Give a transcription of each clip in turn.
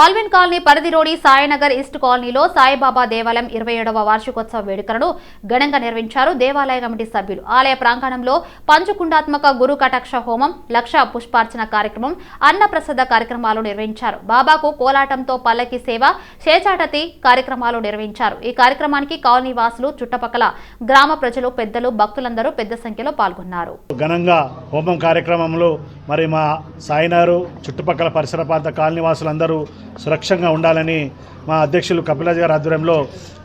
Alvin colony పరిధిలోని Sainagar east కాలనీలో సాయిబాబా దేవాలయం ఇరవై ఏడవ వార్షికోత్సవ వేడుకలను ఘనంగా నిర్వహించారు దేవాలయ కమిటీ సభ్యులు. ఆలయ ప్రాంగణంలో పంచకుండాత్మక గురు కటాక్ష హోమం లక్ష పుష్పార్చన కార్యక్రమం అన్నప్రసాద కార్యక్రమాలు నిర్వహించారు. బాబాకు కోలాటంతో పల్లకి సేవ చేచాటతి కార్యక్రమాలు నిర్వహించారు. ఈ కార్యక్రమానికి కాలనీ వాసులు చుట్టుపక్కల గ్రామ ప్రజలు పెద్దలు భక్తులందరూ పెద్ద సంఖ్యలో పాల్గొన్నారు. ఘనంగా హోమం కార్యక్రమంలో మరి మా సాయినారు చుట్టుపక్కల పరిసర ప్రాంత కాలనీవాసులందరూ సురక్షంగా ఉండాలని మా అధ్యక్షులు కపిలాజ్ గారి ఆధ్వర్యంలో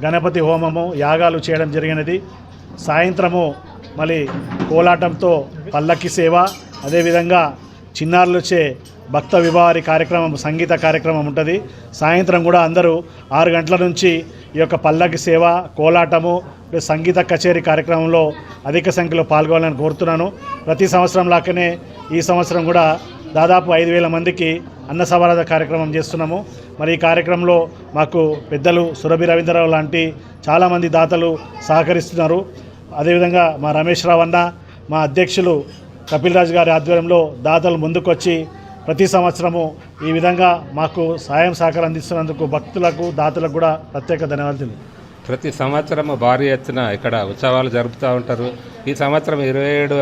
గణపతి హోమము యాగాలు చేయడం జరిగినది. సాయంత్రము మళ్ళీ కోలాటంతో పల్లకి సేవ అదేవిధంగా చిన్నారులు వచ్చే భక్త వివాహారి కార్యక్రమం సంగీత కార్యక్రమం ఉంటుంది. సాయంత్రం కూడా అందరూ ఆరు గంటల నుంచి ఈ యొక్క పల్లకి సేవ కోలాటము సంగీత కచేరీ కార్యక్రమంలో అధిక సంఖ్యలో పాల్గొనాలని కోరుతున్నాను. ప్రతి సంవత్సరం లాగానే ఈ సంవత్సరం కూడా దాదాపు ఐదు వేల మందికి అన్న సవరాధ కార్యక్రమం చేస్తున్నాము. మరి ఈ కార్యక్రమంలో మాకు పెద్దలు సురభి రవీంద్రరావు లాంటి చాలామంది దాతలు సహకరిస్తున్నారు. అదేవిధంగా మా రమేష్ రావు అన్న మా అధ్యక్షులు కపిల్ రాజు గారి ఆధ్వర్యంలో దాతలు ముందుకొచ్చి ప్రతి సంవత్సరము ఈ విధంగా మాకు సాయం సహకారం అందిస్తున్నందుకు భక్తులకు దాతలకు కూడా ప్రత్యేక ధన్యవాదాలు ప్రతి సంవత్సరము భారీ ఎత్తున ఇక్కడ ఉత్సవాలు జరుపుతూ ఉంటారు. ఈ సంవత్సరం ఇరవై ఏడు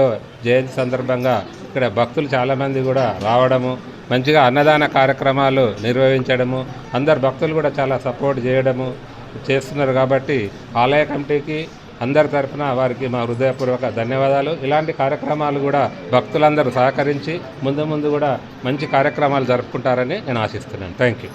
జయంతి సందర్భంగా ఇక్కడ భక్తులు చాలామంది కూడా రావడము మంచిగా అన్నదాన కార్యక్రమాలు నిర్వహించడము అందరు భక్తులు కూడా చాలా సపోర్ట్ చేయడము చేస్తున్నారు కాబట్టి ఆలయ కమిటీకి అందరి తరఫున వారికి మా హృదయపూర్వక ధన్యవాదాలు. ఇలాంటి కార్యక్రమాలు కూడా భక్తులందరూ సహకరించి ముందు ముందు కూడా మంచి కార్యక్రమాలు జరుపుకుంటారని నేను ఆశిస్తున్నాను. Thank you